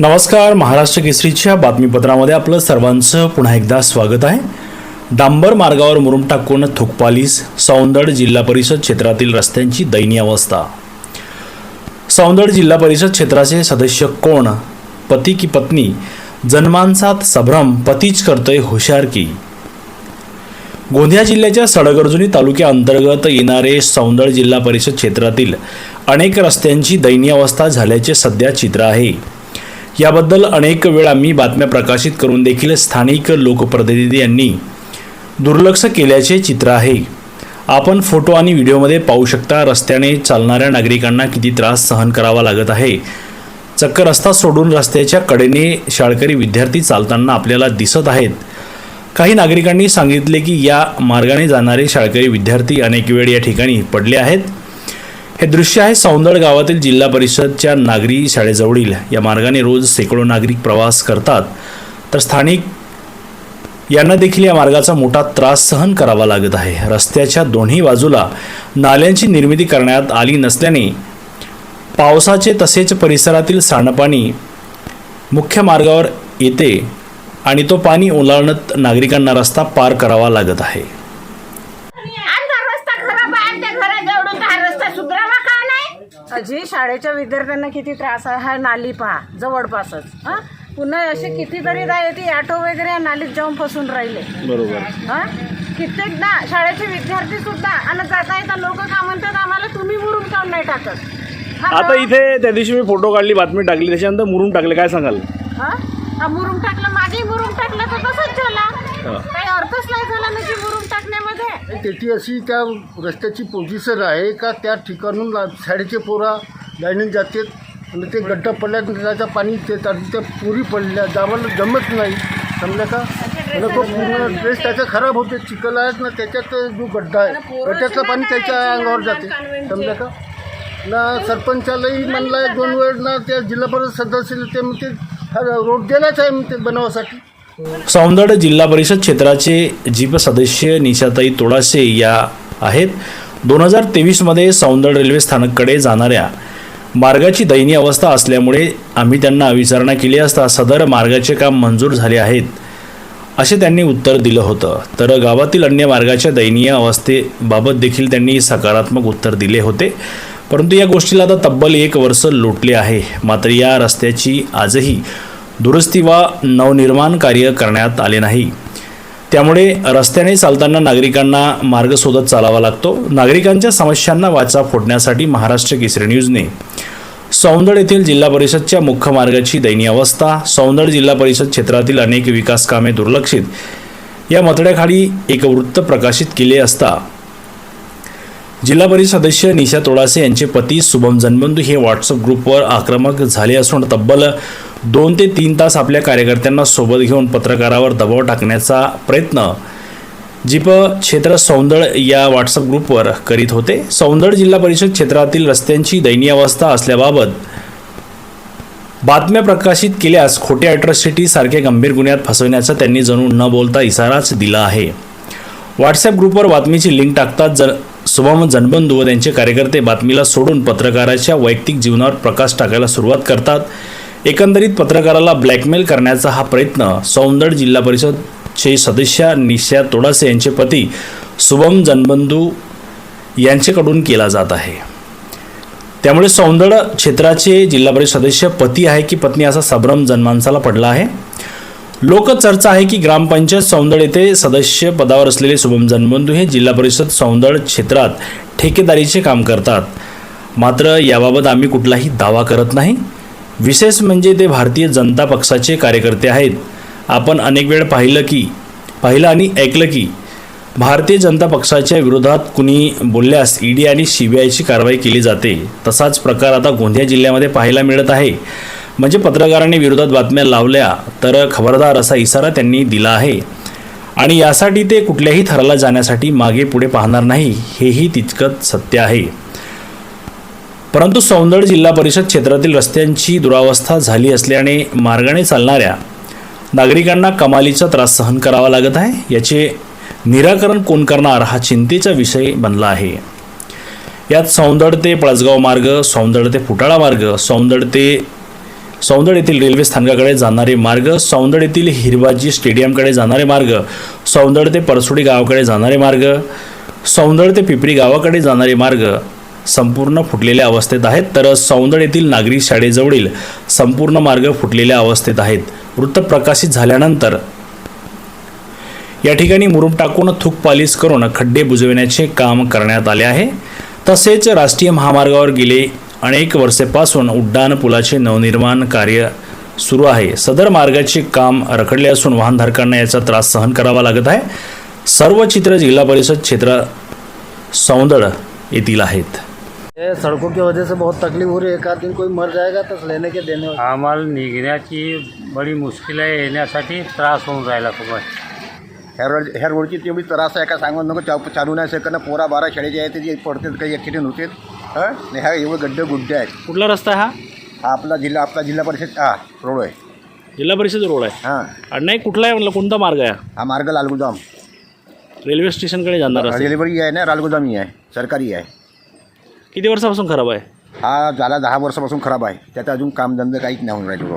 नमस्कार महाराष्ट्र केसरीच्या बातमीपत्रामध्ये आपलं सर्वांचं पुन्हा एकदा स्वागत आहे. डांबर मार्गावर मुरुम टाकून थुकपालीस सौंदड जिल्हा परिषद क्षेत्रातील रस्त्यांची दयनीय अवस्था. सौंदड जिल्हा परिषद क्षेत्राचे सदस्य कोण? पती की पत्नी? जन्मांसात सभ्रम पतीच करतोय हुशारकी गोंदिया जिल्ह्याच्या सडगर्जुनी तालुक्याअंतर्गत येणारे सौंदड जिल्हा परिषद क्षेत्रातील अनेक रस्त्यांची दयनीय अवस्था झाल्याचे सध्या चित्र आहे. याबद्दल अनेक वेळा मी बातम्या प्रकाशित करून देखील स्थानिक लोकप्रतिनिधी यांनी दुर्लक्ष केल्याचे चित्र आहे. आपण फोटो आणि व्हिडिओमध्ये पाहू शकता रस्त्याने चालणाऱ्या नागरिकांना किती त्रास सहन करावा लागत आहे. चक्क रस्ता सोडून रस्त्याच्या कडेने शाळकरी विद्यार्थी चालताना आपल्याला दिसत आहेत. काही नागरिकांनी सांगितले की या मार्गाने जाणारे शाळकरी विद्यार्थी अनेक वेळ या ठिकाणी पडले आहेत. हे दृश्य आहे सौंदळ गावातील जिल्हा परिषदच्या नागरी शाळेजवळील. या मार्गाने रोज शेकडो नागरिक प्रवास करतात. तर स्थानिक यांना देखील या मार्गाचा मोठा त्रास सहन करावा लागत आहे. रस्त्याच्या दोन्ही बाजूला नाल्यांची निर्मिती करण्यात आली नसल्याने पावसाचे तसेच परिसरातील सांडपाणी मुख्य मार्गावर येते आणि तो पाणी ओलांडत नागरिकांना रस्ता पार करावा लागत आहे आमचा रस्ता खराब आहे आमच्या घराजवळून हा रस्ता सुधारावा का अजी शाळेच्या विद्यार्थ्यांना किती त्रास आहे? हा नाली पहा जवळपासच. हा? पुन्हा असे कितीतरी दा येते ऑटो वगैरे या नालीत जाऊन फसून राहिले. बरोबर. हा? कित्येकदा शाळेचे विद्यार्थी सुद्धा आणि जाता येता लोक का म्हणतात आम्हाला तुम्ही मुरुम काऊन नाही टाकत. हा आता इथे त्या दिवशी मी फोटो काढली बातमी टाकली त्याच्यानंतर मुरून टाकले काय सांगाल? हा? हा मुरुम टाकलं मागे मुरुम टाकलं तर तसंच झाला. काही अर्थच नाही झाला टाकण्यामध्ये. त्याची अशी त्या रस्त्याची पोझिशन आहे का? त्या ठिकाणून ला- शाळेचे पोरा लाईनीत जातात आणि ते गड्डा त्याचं पाणी ते त्या त्या पुरी पडल्या. जावायला जमत नाही. समजा का? आणि तो पूर्ण ड्रेस त्याचा खराब होते. चिखल आहेत ना त्याच्यात जो गड्डा आहे. गड्ड्यातलं पाणी त्याच्या अंगावर जाते. समजा का? ना सरपंचालाही म्हणलं आहे दोन वेळ ना त्या जिल्हा परिषद सदस्य ते म्हणते हा रोड गेलाच आहे म्हणते बनवासाठी. सौंदड जिल्हा परिषद क्षेत्राचे जीप सदस्य निशाताई तोडासे या आहेत. दोन हजार तेवीसमध्ये सौंदड रेल्वे स्थानककडे जाणाऱ्या मार्गाची दयनीय अवस्था असल्यामुळे आम्ही त्यांना विचारणा केली असता सदर मार्गाचे काम मंजूर झाले आहेत असे त्यांनी उत्तर दिलं होतं. तर गावातील अन्य मार्गाच्या दयनीय अवस्थेबाबत देखील त्यांनी सकारात्मक उत्तर दिले होते. परंतु या गोष्टीला आता तब्बल एक वर्ष लोटले आहे. मात्र या रस्त्याची आजही दुरुस्ती वा नवनिर्माण कार्य करण्यात आले नाही. त्यामुळे रस्त्याने चालताना नागरिकांना मार्ग शोधत चालावा लागतो. नागरिकांच्या समस्यांना वाचा फोडण्यासाठी महाराष्ट्र केसरी न्यूजने सौंदड येथील जिल्हा परिषदच्या मुख्य मार्गाची दयनीय अवस्था सौंदड जिल्हा परिषद क्षेत्रातील अनेक विकास कामे दुर्लक्षित या मतड्याखाली एक वृत्त प्रकाशित केले असता जिल्हा परिषद सदस्य निशा तोडासे यांचे पती शुभम जनबंधू हे व्हॉट्सअप ग्रुपवर आक्रमक झाले असून तब्बल दोन ते तीन तास आपल्या कार्यकर्त्यांना सोबत घेऊन पत्रकारावर दबाव टाकण्याचा प्रयत्न जीप क्षेत्र सौंदळ या व्हॉट्सअप ग्रुपवर करीत होते. सौंदळ जिल्हा परिषद क्षेत्रातील रस्त्यांची दयनीय अवस्था असल्याबाबत बातम्या प्रकाशित केल्यास खोट्या अॅट्रॉसिटी सारख्या गंभीर गुन्ह्यात फसवण्याचा त्यांनी जणू न बोलता इशाराच दिला आहे. व्हॉट्सअप ग्रुपवर बातमीची लिंक टाकतात जर शुभम जनबंधू व त्यांचे कार्यकर्ते बातमीला सोडून पत्रकाराच्या वैयक्तिक जीवनावर प्रकाश टाकायला सुरुवात करतात. एकंदरीत पत्रकाराला ब्लॅकमेल करण्याचा हा प्रयत्न सौंदड जिल्हा परिषदचे सदस्य निशा तोडासे यांचे पती शुभम जनबंधू यांच्याकडून केला जात आहे. त्यामुळे सौंदड क्षेत्राचे जिल्हा परिषद सदस्य पती आहे की पत्नी असा संभ्रम जनमानसाला पडला आहे. लोकचर्चा आहे की ग्रामपंचायत सौंदड येथे सदस्य पदावर असलेले शुभम जनबंधू हे जिल्हा परिषद सौंदड क्षेत्रात ठेकेदारीचे काम करतात. मात्र याबाबत आम्ही कुठलाही दावा करत नाही. विशेष म्हणजे ते भारतीय जनता पक्षाचे कार्यकर्ते आहेत. आपण अनेक वेळ पाहिलं की पाहिलं आणि ऐकलं की भारतीय जनता पक्षाच्या विरोधात कुणी बोलल्यास ईडी आणि सी बी आयची कारवाई केली जाते. तसाच प्रकार आता गोंदिया जिल्ह्यामध्ये पाहायला मिळत आहे. म्हणजे पत्रकारांनी विरोधात बातम्या लावल्या तर खबरदार असा इशारा त्यांनी दिला आहे. आणि यासाठी ते कुठल्याही थराला जाण्यासाठी मागे पुढे पाहणार नाही हेही तितकंच सत्य आहे. परंतु सौंदड जिल्हा परिषद क्षेत्रातील रस्त्यांची दुरावस्था झाली असल्याने मार्गाने चालणाऱ्या नागरिकांना कमालीचा त्रास सहन करावा लागत आहे याचे निराकरण कोण करणार हा चिंतेचा विषय बनला आहे. यात सौंदड ते पळसगाव मार्ग सौंदड ते फुटाळा मार्ग सौंदड ते सौंदड येथील रेल्वे स्थानकाकडे जाणारे मार्ग सौंदड येथील हिरवाजी स्टेडियमकडे जाणारे मार्ग सौंदड ते परसोडी गावाकडे जाणारे मार्ग सौंदड ते पिपरी गावाकडे जाणारे मार्ग संपूर्ण फुटलेल्या अवस्थेत आहेत तर सौंदड येथील नागरी शाळेजवळील संपूर्ण मार्ग फुटलेल्या अवस्थेत आहेत. वृत्त प्रकाशित झाल्यानंतर या ठिकाणी मुरुम टाकून थूक पालीस करून खड्डे बुजविण्याचे काम करण्यात आले आहे. तसेच राष्ट्रीय महामार्गावर गेले अनेक वर्षेपासून उड्डाण पुलाचे नवनिर्माण कार्य सुरू आहे. सदर मार्गाचे काम रखडले असून वाहनधारकांना याचा त्रास सहन करावा लागत आहे. सर्व चित्र जिल्हा परिषद क्षेत्र सौंदड येथील आहेत. ये सड़कों की वजह से बहुत तकलीफ हो रही है। एक आध दिन कोई मर जाएगा तो लेने के देने आम्हाला निघण्याची बडी मुश्किल आहे येण्यासाठी त्रास होऊन राहिला खूप ह्या रोड ह्या रोडची तेवढी त्रास आहे का? सांगू नको चा चालू नाही शकत ना. पोरा बारा शाळेचे आहे ते पडतात काही ॲक्सिडेंट होते हां? आणि ह्या एवढे गड्डे गुड्डे आहेत. कुठला रस्ता हा? हा आपला जिल्हा आपला जिल्हा परिषद हा रोड आहे. जिल्हा परिषद रोड आहे. हां. आणि नाही कुठला आहे म्हणलं? कोणता मार्ग आहे हा? मार्ग लालगुदाम. रेल्वे स्टेशनकडे जाणार रस्ता डिलिव्हरी आहे ना लालगुदामी आहे. सरकारी आहे. किती वर्षापासून खराब आहे? हा झाला दहा वर्षापासून खराब आहे. त्याचा अजून कामधंदा काहीच नाही होऊन राहिलं